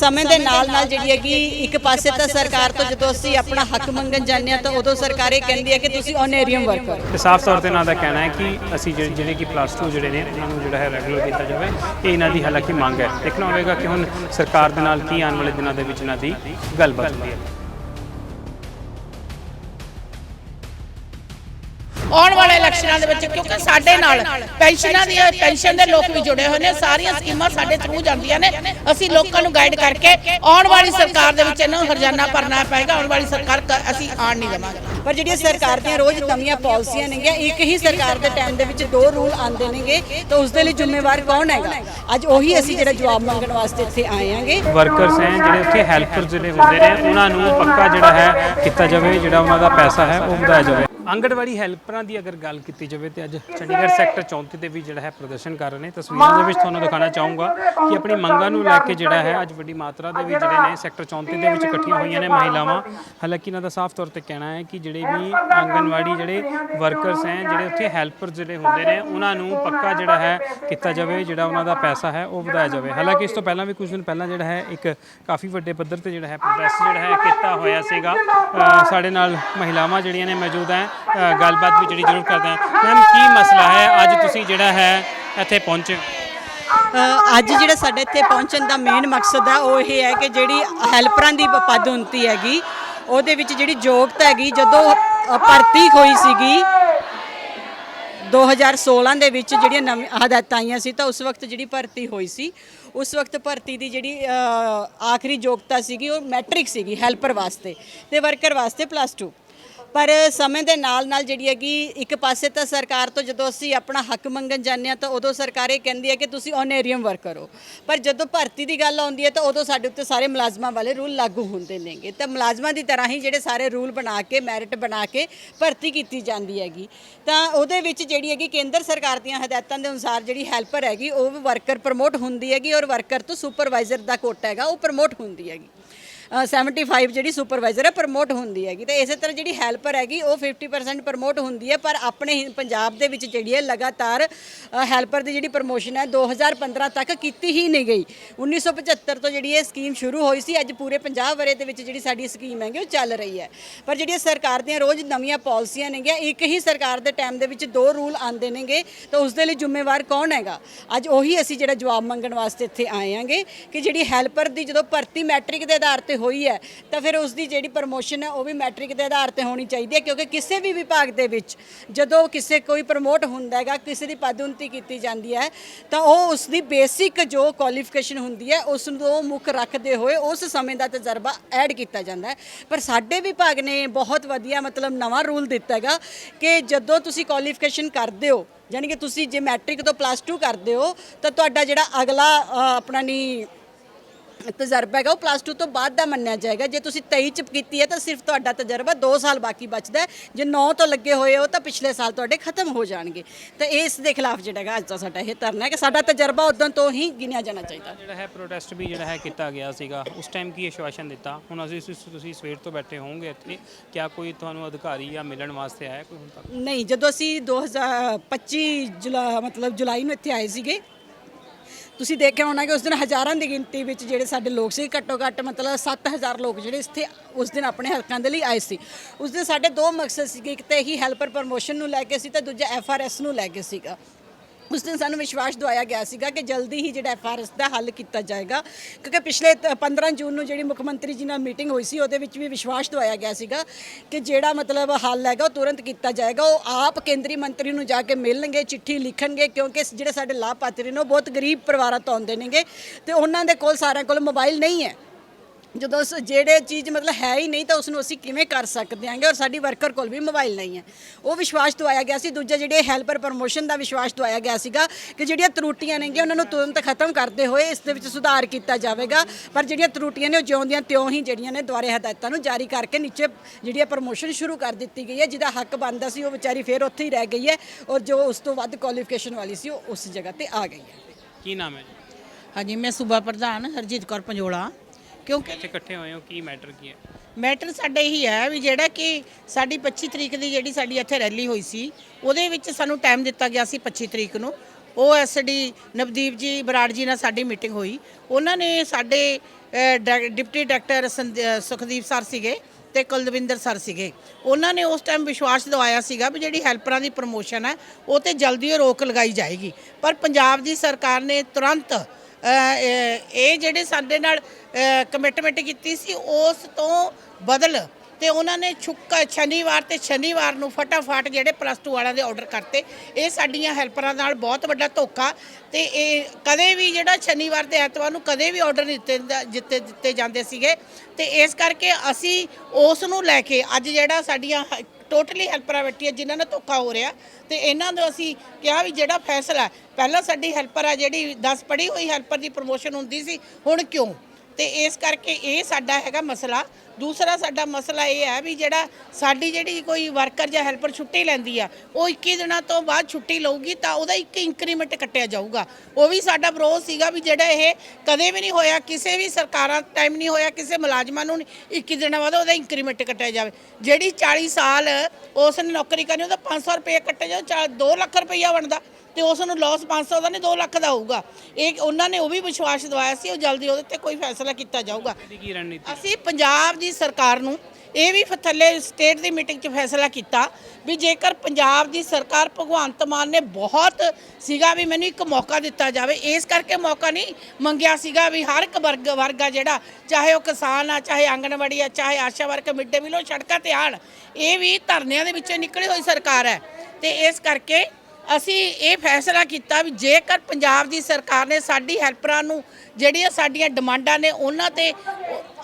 ਸਮੇਂ ਦੇ ਨਾਲ ਨਾਲ ਜਿਹੜੀ ਹੈਗੀ ਇੱਕ ਪਾਸੇ ਤਾਂ ਸਰਕਾਰ ਤੋਂ ਜਦੋਂ ਅਸੀਂ ਆਪਣਾ ਹੱਕ ਮੰਗਣ ਜਾਂਦੇ ਹਾਂ ਤਾਂ ਉਦੋਂ ਸਰਕਾਰ ਇਹ ਕਹਿੰਦੀ ਹੈ ਕਿ ਤੁਸੀਂ ਓਨੇਰੀਅਮ ਵਰਕ ਕਰੋ ਤੇ ਸਾਫ਼ ਤੌਰ ਤੇ ਇਹਨਾਂ ਦਾ ਕਹਿਣਾ ਹੈ ਕਿ ਅਸੀਂ ਜਿਹੜੇ ਜਿਹੜੇ ਕਿ ਪਲੱਸ 2 ਜਿਹੜੇ ਨੇ ਇਹਨਾਂ ਨੂੰ ਜਿਹੜਾ ਹੈ ਰੈਗੂਲਰ ਕੀਤਾ ਜਾਵੇ ਇਹ ਇਹਨਾਂ ਦੀ ਹਾਲਾਂਕਿ ਮੰਗ ਹੈ। ਦੇਖਣਾ ਹੋਵੇਗਾ ਕਿ ਹੁਣ ਸਰਕਾਰ ਦੇ ਨਾਲ ਕੀ ਆਉਣ ਵਾਲੇ ਦਿਨਾਂ ਦੇ ਵਿੱਚ ਇਹਨਾਂ ਦੀ ਗੱਲਬਾਤ ਹੁੰਦੀ ਹੈ। ਆਉਣ ਵਾਲੇ ਇਲੈਕਸ਼ਨਾਂ ਦੇ ਵਿੱਚ ਕਿਉਂਕਿ ਸਾਡੇ ਨਾਲ ਪੈਨਸ਼ਨਾਂ ਦੀ ਪੈਨਸ਼ਨ ਦੇ ਲੋਕ ਵੀ ਜੁੜੇ ਹੋਏ ਨੇ ਸਾਰੀਆਂ ਸਕੀਮਾਂ ਸਾਡੇ ਥਰੂ ਜਾਂਦੀਆਂ ਨੇ। ਅਸੀਂ ਲੋਕਾਂ ਨੂੰ ਗਾਈਡ ਕਰਕੇ ਆਉਣ ਵਾਲੀ ਸਰਕਾਰ ਦੇ ਵਿੱਚ ਇਹਨਾਂ ਨੂੰ ਹਰਜਾਨਾ ਭਰਨਾ ਪਏਗਾ ਆਉਣ ਵਾਲੀ ਸਰਕਾਰ ਅਸੀਂ ਆਣ ਨਹੀਂ ਦੇਵਾਂਗੇ। ਪਰ ਜਿਹੜੀਆਂ ਸਰਕਾਰ ਦੀਆਂ ਰੋਜ਼ ਨਵੀਆਂ ਪਾਲਿਸੀਆਂ ਨੇਗੀਆਂ ਇੱਕ ਹੀ ਸਰਕਾਰ ਦੇ ਟਾਈਮ ਦੇ ਵਿੱਚ ਦੋ ਰੂਲ ਆਉਂਦੇ ਨੇਗੇ ਤਾਂ ਉਸ ਦੇ ਲਈ ਜ਼ਿੰਮੇਵਾਰ ਕੌਣ ਹੈਗਾ? ਅੱਜ ਉਹੀ ਅਸੀਂ ਜਿਹੜਾ ਜਵਾਬ ਮੰਗਣ ਵਾਸਤੇ ਇੱਥੇ ਆਏ ਆਂਗੇ ਵਰਕਰਸ ਹੈ ਜਿਹੜੇ ਉੱਥੇ ਹੈਲਪਰ ਜਿਹੜੇ ਹੁੰਦੇ ਨੇ ਉਹਨਾਂ ਨੂੰ ਪੱਕਾ ਜਿਹੜਾ ਹੈ ਕੀਤਾ ਜਾਵੇ ਜਿਹੜਾ ਉਹਨਾਂ ਦਾ ਪੈਸਾ ਹੈ ਉਹ ਵਧਾਇਆ ਜਾਵੇ। ਆਂਗਣਵਾੜੀ ਹੈਲਪਰਾਂ ਦੀ ਅਗਰ ਗੱਲ ਕੀਤੀ ਜਾਵੇ ਤੇ ਅੱਜ ਚੰਡੀਗੜ੍ਹ ਸੈਕਟਰ 34 'ਤੇ ਵੀ ਜਿਹੜਾ ਹੈ ਪ੍ਰਦਰਸ਼ਨ ਕਰ ਰਹੇ ਨੇ। ਤਸਵੀਰਾਂ ਦੇ ਵਿੱਚ ਤੁਹਾਨੂੰ ਦਿਖਾਉਣਾ ਚਾਹੂੰਗਾ ਕਿ ਆਪਣੀ ਮੰਗਾਂ ਨੂੰ ਲੈ ਕੇ ਜਿਹੜਾ ਹੈ ਅੱਜ ਵੱਡੀ ਮਾਤਰਾ ਦੇ ਵਿੱਚ ਜਿਹੜੇ ਨੇ ਸੈਕਟਰ 34 ਦੇ ਵਿੱਚ ਇਕੱਠੀਆਂ ਹੋਈਆਂ ਨੇ ਮਹਿਲਾਵਾਂ। ਹਾਲਾਂਕਿ ਇਹਨਾਂ ਦਾ ਸਾਫ਼ ਤੌਰ ਤੇ ਕਹਿਣਾ ਹੈ ਕਿ ਜਿਹੜੇ ਵੀ ਆਂਗਣਵਾੜੀ ਜਿਹੜੇ ਵਰਕਰਸ ਹੈ, ਜਿਹੜੇ ਉੱਥੇ ਹੈਲਪਰ ਜਿਹੜੇ ਹੁੰਦੇ ਨੇ, ਉਹਨਾਂ ਨੂੰ ਪੱਕਾ ਜਿਹੜਾ ਹੈ ਕੀਤਾ ਜਾਵੇ, ਜਿਹੜਾ ਉਹਨਾਂ ਦਾ ਪੈਸਾ ਹੈ ਉਹ ਵਧਾਇਆ ਜਾਵੇ। ਹਾਲਾਂਕਿ ਇਸ ਤੋਂ ਪਹਿਲਾਂ ਵੀ ਕੁਝ ਦਿਨ ਪਹਿਲਾਂ ਜਿਹੜਾ ਹੈ ਇੱਕ ਕਾਫੀ ਵੱਡੇ ਪੱਧਰ ਤੇ ਜਿਹੜਾ ਹੈ ਪ੍ਰੋਟੈਸਟ ਜਿਹੜਾ ਹੈ ਕੀਤਾ ਹੋਇਆ ਸੀਗਾ। ਸਾਡੇ ਨਾਲ ਮਹਿਲਾਵਾਂ ਜਿਹੜੀਆਂ ਨੇ ਮੌਜੂਦ ਹੈ। ਅ, ਗੱਲਬਾਤ ਵੀ ਜਿਹੜੀ ਜ਼ਰੂਰ ਕਰਦੇ ਹਾਂ। ਮੈਮ ਕੀ ਮਸਲਾ ਹੈ? ਅੱਜ ਤੁਸੀਂ ਜਿਹੜਾ ਹੈ ਇੱਥੇ ਪਹੁੰਚੇ ਹੋ? ਅ, ਅੱਜ ਜਿਹੜਾ ਸਾਡੇ ਇੱਥੇ ਪਹੁੰਚਣ ਦਾ ਮੇਨ ਮਕਸਦ ਹੈ ਉਹ ਇਹ ਹੈ ਕਿ ਜਿਹੜੀ ਹੈਲਪਰਾਂ ਦੀ ਪਦ ਹੁੰਦੀ ਹੈਗੀ ਉਹਦੇ ਵਿੱਚ ਜਿਹੜੀ ਯੋਗਤਾ ਹੈਗੀ ਜਦੋਂ ਅ, ਭਰਤੀ ਹੋਈ ਸੀਗੀ 2016 ਦੇ ਵਿੱਚ ਜਿਹੜੀਆਂ ਨਵੀਆਂ ਹਦਾਇਤਾਂ ਆਈਆਂ ਸੀ ਤਾਂ ਉਸ ਵਕਤ ਜਿਹੜੀ ਭਰਤੀ ਹੋਈ ਸੀ ਉਸ ਵਕਤ ਭਰਤੀ ਦੀ ਜਿਹੜੀ ਅ, ਆਖਰੀ ਯੋਗਤਾ ਸੀਗੀ ਉਹ ਮੈਟ੍ਰਿਕ ਸੀਗੀ ਹੈਲਪਰ ਵਾਸਤੇ ਤੇ ਵਰਕਰ ਵਾਸਤੇ ਪਲੱਸ 2 ਪਰ ਸਮੇਂ ਦੇ ਨਾਲ ਨਾਲ ਜਿਹੜੀ ਹੈਗੀ, ਇੱਕ ਪਾਸੇ ਤਾਂ ਸਰਕਾਰ ਤੋਂ ਜਦੋਂ ਅਸੀਂ ਆਪਣਾ ਹੱਕ ਮੰਗਣ ਜਾਂਦੇ ਹਾਂ, ਤਾਂ ਉਦੋਂ ਸਰਕਾਰ ਇਹ ਕਹਿੰਦੀ ਹੈ ਕਿ ਤੁਸੀਂ ਓਨੇਰੀਅਮ ਵਰਕ ਕਰੋ। ਪਰ ਜਦੋਂ ਭਰਤੀ ਦੀ ਗੱਲ ਆਉਂਦੀ ਹੈ, ਤਾਂ ਉਦੋਂ ਸਾਡੇ ਉੱਤੇ ਸਾਰੇ ਮੁਲਾਜ਼ਮਾਂ ਵਾਲੇ ਰੂਲ ਲਾਗੂ ਹੁੰਦੇ ਨੇਗੇ। ਤਾਂ ਮੁਲਾਜ਼ਮਾਂ ਦੀ ਤਰ੍ਹਾਂ ਹੀ ਜਿਹੜੇ ਸਾਰੇ ਰੂਲ ਬਣਾ ਕੇ ਮੈਰਿਟ ਬਣਾ ਕੇ ਭਰਤੀ ਕੀਤੀ ਜਾਂਦੀ ਹੈਗੀ। ਤਾਂ ਉਹਦੇ ਵਿੱਚ ਜਿਹੜੀ ਹੈਗੀ ਕੇਂਦਰ ਸਰਕਾਰ ਦੀਆਂ ਹਦਾਇਤਾਂ ਦੇ ਅਨੁਸਾਰ ਜਿਹੜੀ ਹੈਲਪਰ ਹੈਗੀ, ਉਹ ਵਰਕਰ ਪ੍ਰਮੋਟ ਹੁੰਦੀ ਹੈਗੀ ਔਰ ਵਰਕਰ ਤੋਂ ਸੁਪਰਵਾਈਜ਼ਰ ਦਾ ਕੋਟਾ ਹੈਗਾ, ਉਹ ਪ੍ਰਮੋਟ ਹੁੰਦੀ ਹੈਗੀ। 75 ਜਿਹੜੀ ਸੁਪਰਵਾਈਜ਼ਰ ਹੈ ਪ੍ਰਮੋਟ ਹੁੰਦੀ ਹੈਗੀ। ਤੇ ਇਸੇ ਤਰ੍ਹਾਂ ਜਿਹੜੀ ਹੈਲਪਰ ਹੈਗੀ, ਉਹ 50% ਪ੍ਰਮੋਟ ਹੁੰਦੀ ਹੈ, ਪਰ ਆਪਣੇ ਪੰਜਾਬ ਦੇ ਵਿੱਚ ਜਿਹੜੀ ਹੈ, ਲਗਾਤਾਰ ਹੈਲਪਰ ਦੀ ਜਿਹੜੀ ਪ੍ਰਮੋਸ਼ਨ ਹੈ 2015 ਤੱਕ ਕੀਤੀ ਹੀ ਨਹੀਂ ਗਈ। 1975 ਤੋਂ ਜਿਹੜੀ ਇਹ ਸਕੀਮ ਸ਼ੁਰੂ ਹੋਈ ਸੀ, ਅੱਜ ਪੂਰੇ ਪੰਜਾਬ ਵਰੇ ਦੇ ਵਿੱਚ ਜਿਹੜੀ ਸਾਡੀ ਸਕੀਮ ਹੈਗੀ, ਉਹ ਚੱਲ ਰਹੀ ਹੈ। ਪਰ ਜਿਹੜੀਆਂ ਸਰਕਾਰ ਦੀਆਂ ਰੋਜ਼ ਨਵੀਆਂ ਪਾਲਿਸੀਆਂ ਨੇਗੀਆਂ, ਇੱਕ ਹੀ ਸਰਕਾਰ ਦੇ ਟਾਈਮ ਦੇ ਵਿੱਚ ਦੋ ਰੂਲ ਆਉਂਦੇ ਨੇਗੇ, ਤਾਂ ਉਸ ਦੇ ਲਈ ਜ਼ਿੰਮੇਵਾਰ ਕੌਣ ਹੈਗਾ? ਅੱਜ ਉਹੀ ਅਸੀਂ ਜਿਹੜਾ ਜਵਾਬ ਮੰਗਣ ਵਾਸਤੇ ਇੱਥੇ ਆਏ ਆਂਗੇ ਕਿ ਜਿਹੜੀ ਹੈਲਪਰ ਦੀ ਜਦੋਂ ਭਰਤੀ ਮੈਟ੍ਰਿਕ ਦੇ ਆਧਾਰ ਤੇ ਹੋਈ ਹੈ, ਤਾਂ ਫਿਰ ਉਸ ਦੀ ਜਿਹੜੀ ਪ੍ਰਮੋਸ਼ਨ ਹੈ, ਉਹ ਵੀ ਮੈਟ੍ਰਿਕ ਦੇ ਆਧਾਰ ਤੇ ਹੋਣੀ ਚਾਹੀਦੀ ਹੈ, ਕਿਉਂਕਿ ਕਿਸੇ ਵੀ ਵਿਭਾਗ ਦੇ ਵਿੱਚ ਜਦੋਂ ਕਿਸੇ ਕੋਈ ਪ੍ਰਮੋਟ ਹੁੰਦਾ ਹੈਗਾ, ਕਿਸੇ ਦੀ ਪਦ ਪਦਉੱਨਤੀ ਕੀਤੀ ਜਾਂਦੀ ਹੈ, ਤਾਂ ਉਹ ਉਸ ਦੀ ਬੇਸਿਕ ਜੋ ਕੁਆਲੀਫਿਕੇਸ਼ਨ ਹੁੰਦੀ ਹੈ ਉਸ ਨੂੰ ਮੁੱਖ ਰੱਖਦੇ ਹੋਏ ਉਸ ਸਮੇਂ ਦਾ ਤਜਰਬਾ ਐਡ ਕੀਤਾ ਜਾਂਦਾ ਹੈ। ਪਰ ਸਾਡੇ ਵਿਭਾਗ ਨੇ ਬਹੁਤ ਵਧੀਆ ਮਤਲਬ ਨਵਾਂ ਰੂਲ ਦਿੱਤਾ ਹੈਗਾ ਕਿ ਜਦੋਂ ਤੁਸੀਂ ਕੁਆਲੀਫਿਕੇਸ਼ਨ ਕਰਦੇ ਹੋ ਯਾਨੀ ਕਿ ਤੁਸੀਂ ਜੇ ਮੈਟ੍ਰਿਕ ਤੋਂ ਪਲੱਸ 2 ਕਰਦੇ ਹੋ, ਤਾਂ ਤੁਹਾਡਾ ਜਿਹੜਾ ਅਗਲਾ ਆਪਣਾ ਨਹੀਂ ਤਜਰਬਾ ਹੈਗਾ ਉਹ ਪਲੱਸ 2 ਤੋਂ ਬਾਅਦ ਦਾ ਮੰਨਿਆ ਜਾਏਗਾ। ਜੇ ਤੁਸੀਂ 23 ਚ ਕੀਤੀ ਹੈ ਤਾਂ ਸਿਰਫ ਤੁਹਾਡਾ ਤਜਰਬਾ 2 ਸਾਲ ਬਾਕੀ ਬਚਦਾ ਜੇ 9 ਤੋਂ ਲੱਗੇ ਹੋਏ ਹੋ ਤਾਂ ਪਿਛਲੇ ਸਾਲ ਤੁਹਾਡੇ ਖਤਮ ਹੋ ਜਾਣਗੇ। ਤਾਂ ਇਸ ਦੇ ਖਿਲਾਫ ਜਿਹੜਾ ਹੈਗਾ ਅੱਜ ਦਾ ਸਾਡਾ ਇਹ ਧਰਨਾ ਹੈ ਕਿ ਸਾਡਾ ਤਜਰਬਾ ਉਦੋਂ ਤੋਂ ਹੀ ਗਿਣਿਆ ਜਾਣਾ ਚਾਹੀਦਾ। ਜਿਹੜਾ ਹੈ ਪ੍ਰੋਟੈਸਟ ਵੀ ਜਿਹੜਾ ਹੈ ਕੀਤਾ ਗਿਆ ਸੀਗਾ। ਉਸ ਟਾਈਮ ਕੀ ਆਸ਼ਵਾਸਨ ਦਿੱਤਾ? ਹੁਣ ਅਸੀਂ ਤੁਸੀਂ- ਸਵੇਰ ਤੋਂ ਬੈਠੇ ਹੋਵੋਗੇ ਇੱਥੇ। ਕਿਆ ਕੋਈ ਤੁਹਾਨੂੰ ਅਧਿਕਾਰੀ ਜਾਂ ਮਿਲਣ ਵਾਸਤੇ ਆਇਆ ਕੋਈ ਹੁਣ ਤੱਕ? ਨਹੀਂ ਜਦੋਂ ਅਸੀਂ 2025 ਜੁਲਾ ਮਤਲਬ ਜੁਲਾਈ ਨੂੰ ਇੱਥੇ ਆਏ ਸੀਗੇ ਤੁਸੀਂ ਦੇਖਿਆ ਹੋਣਾ ਕਿ ਉਸ ਦਿਨ ਹਜ਼ਾਰਾਂ ਦੀ ਗਿਣਤੀ ਵਿੱਚ ਜਿਹੜੇ ਸਾਡੇ ਲੋਕ ਸੀ, ਘੱਟੋ ਘੱਟ ਮਤਲਬ 7000 ਲੋਕ ਜਿਹੜੇ ਇੱਥੇ ਉਸ ਦਿਨ ਆਪਣੇ ਹੱਕਾਂ ਦੇ ਲਈ ਆਏ ਸੀ। ਉਸ ਦਿਨ ਸਾਡੇ ਦੋ ਮਕਸਦ ਸੀਗੇ, ਇੱਕ ਤਾਂ ਇਹੀ ਹੈਲਪਰ ਪ੍ਰਮੋਸ਼ਨ ਨੂੰ ਲੈ ਕੇ ਸੀ ਤੇ ਦੂਜਾ ਐਫਆਰਐਸ ਨੂੰ ਲੈ ਕੇ ਸੀਗਾ। ਉਸ ਦਿਨ ਸਾਨੂੰ ਵਿਸ਼ਵਾਸ ਦਵਾਇਆ ਗਿਆ ਸੀਗਾ ਕਿ ਜਲਦੀ ਹੀ ਜਿਹੜਾ ਐਫਆਰਐਸ ਦਾ ਹੱਲ ਕੀਤਾ ਜਾਏਗਾ। ਕਿਉਂਕਿ ਪਿਛਲੇ ਤ- 15 ਜੂਨ ਨੂੰ ਜਿਹੜੀ ਮੁੱਖ ਮੰਤਰੀ ਜੀ ਨਾਲ ਮੀਟਿੰਗ ਹੋਈ ਸੀ, ਉਹਦੇ ਵਿੱਚ ਵੀ ਵਿਸ਼ਵਾਸ ਦਵਾਇਆ ਗਿਆ ਸੀਗਾ ਕਿ ਜਿਹੜਾ ਮਤਲਬ ਹੱਲ ਹੈਗਾ, ਉਹ ਤੁਰੰਤ ਕੀਤਾ ਜਾਏਗਾ। ਉਹ ਆਪ ਕੇਂਦਰੀ ਮੰਤਰੀ ਨੂੰ ਜਾ ਕੇ ਮਿਲਣਗੇ, ਚਿੱਠੀ ਲਿਖਣਗੇ, ਕਿਉਂਕਿ ਜਿਹੜੇ ਸਾਡੇ ਲਾਭਪਾਤਰੀ ਨੇ, ਉਹ ਬਹੁਤ ਗਰੀਬ ਪਰਿਵਾਰਾਂ ਤੋਂ ਆਉਂਦੇ ਨੇਗੇ। ਤੇ ਉਹਨਾਂ ਦੇ ਕੋਲ ਸਾਰਿਆਂ ਕੋਲ ਮੋਬਾਈਲ ਨਹੀਂ ਹੈ। ਜਦੋਂ ਉਸ ਜਿਹੜੇ ਚੀਜ਼ ਮਤਲਬ ਹੈ ਹੀ ਨਹੀਂ ਤਾਂ ਉਸ ਨੂੰ ਅਸੀਂ ਕਿਵੇਂ ਕਰ ਸਕਦੇ ਹਾਂਗੇ ਔਰ ਸਾਡੀ ਵਰਕਰ ਕੋਲ ਵੀ ਮੋਬਾਈਲ ਨਹੀਂ ਹੈ। ਉਹ ਵਿਸ਼ਵਾਸ ਦਵਾਇਆ ਗਿਆ ਸੀ ਦੂਜਾ ਜਿਹੜੇ ਹੈਲਪਰ ਪ੍ਰਮੋਸ਼ਨ ਦਾ ਵਿਸ਼ਵਾਸ ਦਵਾਇਆ ਗਿਆ ਸੀਗਾ ਕਿ ਜਿਹੜੀਆਂ ਤਰੁੱਟੀਆਂ ਨੇਗੀਆਂ ਉਹਨਾਂ ਨੂੰ ਤੁਰੰਤ ਖਤਮ ਕਰਦੇ ਹੋਏ ਇਸ ਦੇ ਵਿੱਚ ਸੁਧਾਰ ਕੀਤਾ ਜਾਵੇਗਾ। ਪਰ ਜਿਹੜੀਆਂ ਤਰੁੱਟੀਆਂ ਨੇ ਉਹ ਜਿਉਂਦੀਆਂ ਤਿਉਂ ਹੀ ਜਿਹੜੀਆਂ ਨੇ ਦੁਆਰੇ ਹਦਾਇਤਾਂ ਨੂੰ ਜਾਰੀ ਕਰਕੇ ਨੀਚੇ ਜਿਹੜੀ ਪ੍ਰਮੋਸ਼ਨ ਸ਼ੁਰੂ ਕਰ ਦਿੱਤੀ ਗਈ ਹੈ ਜਿਹਦਾ ਹੱਕ ਬਣਦਾ ਸੀ ਉਹ ਵਿਚਾਰੀ ਫੇਰ ਉੱਥੇ ਹੀ ਰਹਿ ਗਈ ਹੈ ਔਰ ਜੋ ਉਸ ਤੋਂ ਵੱਧ ਕੁਆਲੀਫਿਕੇਸ਼ਨ ਵਾਲੀ ਸੀ ਉਹ ਉਸ ਜਗ੍ਹਾ ਤੇ ਆ ਗਈ ਹੈ। ਕੀ ਨਾਮ ਹੈ ਜੀ? ਹਾਂਜੀ ਮੈਂ ਸੂਬਾ ਪ੍ਰਧਾਨ ਹਰਜੀਤ ਕੌਰ ਪੰਜੋਲਾ। ਕਿਉਂਕਿ ਇੱਥੇ ਇਕੱਠੇ ਹੋਏ ਹੋ ਕੀ ਮੈਟਰ ਕੀ ਹੈ? ਮੈਟਰ ਸਾਡਾ ਇਹੀ ਹੈ ਵੀ ਜਿਹੜਾ ਕਿ ਸਾਡੀ 25 ਤਰੀਕ ਦੀ ਜਿਹੜੀ ਸਾਡੀ ਇੱਥੇ ਰੈਲੀ ਹੋਈ ਸੀ ਉਹਦੇ ਵਿੱਚ ਸਾਨੂੰ ਟਾਈਮ ਦਿੱਤਾ ਗਿਆ ਸੀ 25 ਤਰੀਕ ਨੂੰ। ਉਹ ਐਸਡੀ ਨਵਦੀਪ ਜੀ ਬਰਾੜ ਜੀ ਨਾਲ ਸਾਡੀ ਮੀਟਿੰਗ ਹੋਈ। ਉਹਨਾਂ ਨੇ ਸਾਡੇ ਅ, ਡਾਇ- ਡਿਪਟੀ ਡਾਇਰੈਕਟਰ ਸੰਦ- ਅ, ਸੁਖਦੀਪ ਸਰ ਸੀਗੇ ਤੇ ਕੁਲਦਵਿੰਦਰ ਸਰ ਸੀਗੇ। ਉਹਨਾਂ ਨੇ ਉਸ ਟਾਈਮ ਵਿਸ਼ਵਾਸ ਦਿਵਾਇਆ ਸੀਗਾ ਵੀ ਜਿਹੜੀ ਹੈਲਪਰਾਂ ਦੀ ਪ੍ਰਮੋਸ਼ਨ ਹੈ ਉਹ ਤੇ ਜਲਦੀ ਉਹ ਰੋਕ ਲਗਾਈ ਜਾਏਗੀ। ਪਰ ਪੰਜਾਬ ਦੀ ਸਰਕਾਰ ਨੇ ਤੁਰੰਤ ਇਹ ਜਿਹੜੇ ਸਾਡੇ ਨਾਲ ਕਮਿਟਮੈਂਟ ਕੀਤੀ ਸੀ, ਉਸ ਤੋਂ ਬਦਲ ਤੇ ਉਹਨਾਂ ਨੇ ਛੁੱਕਾ ਸ਼ਨੀਵਾਰ ਤੇ ਸ਼ਨੀਵਾਰ ਨੂੰ ਫਟਾਫਟ ਜਿਹੜੇ ਪਲੱਸ 2 ਵਾਲਿਆਂ ਦੇ ਆਰਡਰ ਕਰਤੇ। ਇਹ ਸਾਡੀਆਂ ਹੈਲਪਰਾਂ ਨਾਲ ਬਹੁਤ ਵੱਡਾ ਧੋਖਾ ਤੇ ਇਹ ਕਦੇ ਵੀ ਜਿਹੜਾ ਸ਼ਨੀਵਾਰ ਤੇ ਐਤਵਾਰ ਨੂੰ ਕਦੇ ਵੀ ਆਰਡਰ ਨਹੀਂ ਦਿੱਤੇ ਜਾ- ਜਿੱਤੇ ਦਿੱਤੇ ਜਾਂਦੇ ਸੀਗੇ। ਤੇ ਇਸ ਕਰਕੇ ਅਸੀਂ ਉਸ ਨੂੰ ਲੈ ਕੇ ਅੱਜ ਜਿਹੜਾ ਸਾਡੀਆਂ ਟੋਟਲੀ ਹੈਲਪਰਾਂ ਬੈਠੀਆਂ ਜਿਨ੍ਹਾਂ ਨਾਲ ਧੋਖਾ ਹੋ ਰਿਹਾ। ਤੇ ਇਹਨਾਂ ਨੂੰ ਅਸੀਂ ਕਿਹਾ ਵੀ ਜਿਹੜਾ ਫੈਸਲਾ ਪਹਿਲਾਂ ਸਾਡੀ ਹੈਲਪਰ ਆ ਜਿਹੜੀ 10 ਪੜ੍ਹੀ ਹੋਈ ਹੈਲਪਰ ਦੀ ਪ੍ਰਮੋਸ਼ਨ ਹੁੰਦੀ ਸੀ, ਹੁਣ ਕਿਉਂ? ਤੇ ਇਸ ਕਰਕੇ ਇਹ ਸਾਡਾ ਹੈਗਾ ਮਸਲਾ। ਦੂਸਰਾ ਸਾਡਾ ਮਸਲਾ ਇਹ ਹੈ ਵੀ ਜਿਹੜਾ ਸਾਡੀ ਜਿਹੜੀ ਕੋਈ ਵਰਕਰ ਜਾਂ ਹੈਲਪਰ ਛੁੱਟੀ ਲੈਂਦੀ ਆ, ਉਹ 21 ਦਿਨਾਂ ਤੋਂ ਬਾਅਦ ਛੁੱਟੀ ਲਊਗੀ ਤਾਂ ਉਹਦਾ ਇੱਕ ਇੰਕਰੀਮੈਂਟ ਕੱਟਿਆ ਜਾਊਗਾ। ਉਹ ਵੀ ਸਾਡਾ ਵਿਰੋਧ ਸੀਗਾ ਵੀ ਜਿਹੜਾ ਇਹ ਕਦੇ ਵੀ ਨਹੀਂ ਹੋਇਆ, ਕਿਸੇ ਵੀ ਸਰਕਾਰਾਂ ਟਾਈਮ ਨਹੀਂ ਹੋਇਆ, ਕਿਸੇ ਮੁਲਾਜ਼ਮਾਂ ਨੂੰ 21 ਦਿਨਾਂ ਬਾਅਦ ਉਹਦਾ ਇੰਕਰੀਮੈਂਟ ਕੱਟਿਆ ਜਾਵੇ। ਜਿਹੜੀ 40 ਸਾਲ ਉਸ ਨੇ ਨੌਕਰੀ ਕਰਨੀ, ਉਹਦਾ 500 ਰੁਪਏ ਕੱਟਿਆ ਜਾਵੇ 2 ਲੱਖ ਰੁਪਈਆ ਬਣਦਾ। ਤੇ ਉਸ ਨੂੰ ਲਾਸ 500 ਦਾ ਨਹੀਂ 2 ਲੱਖ ਦਾ ਹੋਊਗਾ। ਇਹ ਉਹਨਾਂ ਨੇ ਉਹ ਵੀ ਵਿਸ਼ਵਾਸ ਦਿਵਾਇਆ ਸੀ ਉਹ ਜਲਦੀ ਉਹਦੇ ਤੇ ਕੋਈ ਫੈਸਲਾ ਕੀਤਾ ਜਾਊਗਾ। ਇਹਦੀ ਕੀ ਰਣਨੀਤੀ ਅਸੀਂ ਪੰਜਾਬ ਦੀ ਸਰਕਾਰ ਨੂੰ ਇਹ ਵੀ ਫ- ਥੱਲੇ ਸਟੇਟ ਦੀ ਮੀਟਿੰਗ 'ਚ ਫੈਸਲਾ ਕੀਤਾ ਵੀ ਜੇਕਰ ਪੰਜਾਬ ਦੀ ਸਰਕਾਰ ਭਗਵੰਤ ਮਾਨ ਨੇ ਬਹੁਤ ਸੀਗਾ ਵੀ ਮੈਨੂੰ ਇੱਕ ਮੌਕਾ ਦਿੱਤਾ ਜਾਵੇ ਇਸ ਕਰਕੇ ਮੌਕਾ ਨਹੀਂ ਮੰਗਿਆ ਸੀਗਾ ਵੀ ਹਰ ਇੱਕ ਵਰਗ ਵਰਗ ਆ ਜਿਹੜਾ ਚਾਹੇ ਉਹ ਕਿਸਾਨ ਆ ਚਾਹੇ ਆਂਗਣਵਾੜੀ ਆ ਚਾਹੇ ਆਸ਼ਾ ਵਰਕ ਮਿਡ ਮੀਲ ਸੜਕਾਂ ਤੇ ਆਣ ਇਹ ਵੀ ਧਰਨਿਆਂ ਦੇ ਵਿੱਚੋਂ ਨਿਕਲੀ ਹੋਈ ਸਰਕਾਰ ਹੈ। ਤੇ ਇਸ ਕਰਕੇ ਅਸੀਂ ਇਹ ਫੈਸਲਾ ਕੀਤਾ ਵੀ ਜੇਕਰ ਪੰਜਾਬ ਦੀ ਸਰਕਾਰ ਨੇ ਸਾਡੀ ਹੈਲਪਰਾਂ ਨੂੰ ਜਿਹੜੀਆਂ ਸਾਡੀਆਂ ਡਿਮਾਂਡਾਂ ਨੇ ਉਹਨਾਂ ਤੇ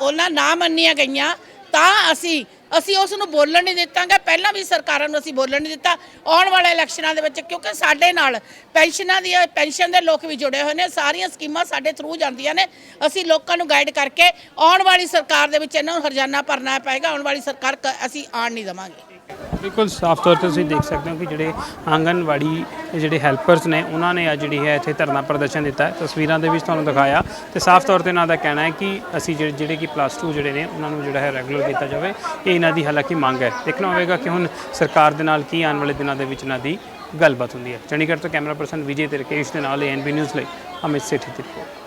ਉਹਨਾਂ ਨਾ ਮੰਨੀਆਂ ਗਈਆਂ, ਤਾਂ ਅਸੀਂ ਅਸੀਂ ਉਸ ਨੂੰ ਬੋਲਣ ਨਹੀਂ ਦਿੱਤਾਂਗੇ। ਪਹਿਲਾਂ ਵੀ ਸਰਕਾਰਾਂ ਨੂੰ ਅਸੀਂ ਬੋਲਣ ਨਹੀਂ ਦਿੱਤਾ। ਆਉਣ ਵਾਲੇ ਇਲੈਕਸ਼ਨਾਂ ਦੇ ਵਿੱਚ, ਕਿਉਂਕਿ ਸਾਡੇ ਨਾਲ ਪੈਨਸ਼ਨਾਂ ਦੀ, ਪੈਨਸ਼ਨ ਦੇ ਲੋਕ ਵੀ ਜੁੜੇ ਹੋਏ ਨੇ। ਸਾਰੀਆਂ ਸਕੀਮਾਂ ਸਾਡੇ ਥਰੂ ਜਾਂਦੀਆਂ ਨੇ। ਅਸੀਂ ਲੋਕਾਂ ਨੂੰ ਗਾਈਡ ਕਰਕੇ ਆਉਣ ਵਾਲੀ ਸਰਕਾਰ ਦੇ ਵਿੱਚ ਇਹਨਾਂ ਨੂੰ ਹਰਜਾਨਾ ਭਰਨਾ ਪਏਗਾ। ਆਉਣ ਵਾਲੀ ਸਰਕਾਰ ਕ- ਅਸੀਂ ਆਣ ਨਹੀਂ ਦੇਵਾਂਗੇ। ਬਿਲਕੁਲ ਸਾਫ਼ ਤੌਰ ਤੇ ਤੁਸੀਂ ਦੇਖ ਸਕਦੇ ਹੋ ਕਿ ਜਿਹੜੇ ਆਂਗਨਵਾੜੀ ਜਿਹੜੇ ਹੈਲਪਰਸ ਨੇ, ਉਹਨਾਂ ਨੇ ਅੱਜ ਜਿਹੜੀ ਹੈ ਇੱਥੇ ਧਰਨਾ ਪ੍ਰਦਰਸ਼ਨ ਦਿੱਤਾ ਤਸਵੀਰਾਂ ਦੇ ਵਿੱਚ ਤੁਹਾਨੂੰ ਦਿਖਾਇਆ ਤੇ ਸਾਫ਼ ਤੌਰ ਤੇ ਇਹਨਾਂ ਦਾ ਕਹਿਣਾ ਹੈ ਕਿ ਅਸੀਂ ਜਿਹੜੇ ਜਿਹੜੇ ਕਿ ਪਲੱਸ 2 ਜਿਹੜੇ ਨੇ, ਉਹਨਾਂ ਨੂੰ ਜਿਹੜਾ ਹੈ ਰੈਗੂਲਰ ਕੀਤਾ ਜਾਵੇ। ਇਹ ਇਹਨਾਂ ਦੀ ਹਾਲਾਂਕਿ ਮੰਗ ਹੈ। ਦੇਖਣਾ ਹੋਵੇਗਾ ਕਿ ਹੁਣ ਸਰਕਾਰ ਦੇ ਨਾਲ ਕੀ ਆਉਣ ਵਾਲੇ ਦਿਨਾਂ ਦੇ ਵਿੱਚ ਇਹਨਾਂ ਦੀ ਗੱਲਬਾਤ ਹੁੰਦੀ ਹੈ। ਚੰਡੀਗੜ੍ਹ ਤੋਂ ਕੈਮਰਾ ਪਰਸਨ ਵਿਜੇ ਤੇ ਰਕੇਸ਼ ਦੇ ਨਾਲ ਐਨਬੀ ਨਿਊਜ਼ ਲਈ ਅਮਿਤ ਸੇਠੀ ਦੀ ਰਿਪੋਰਟ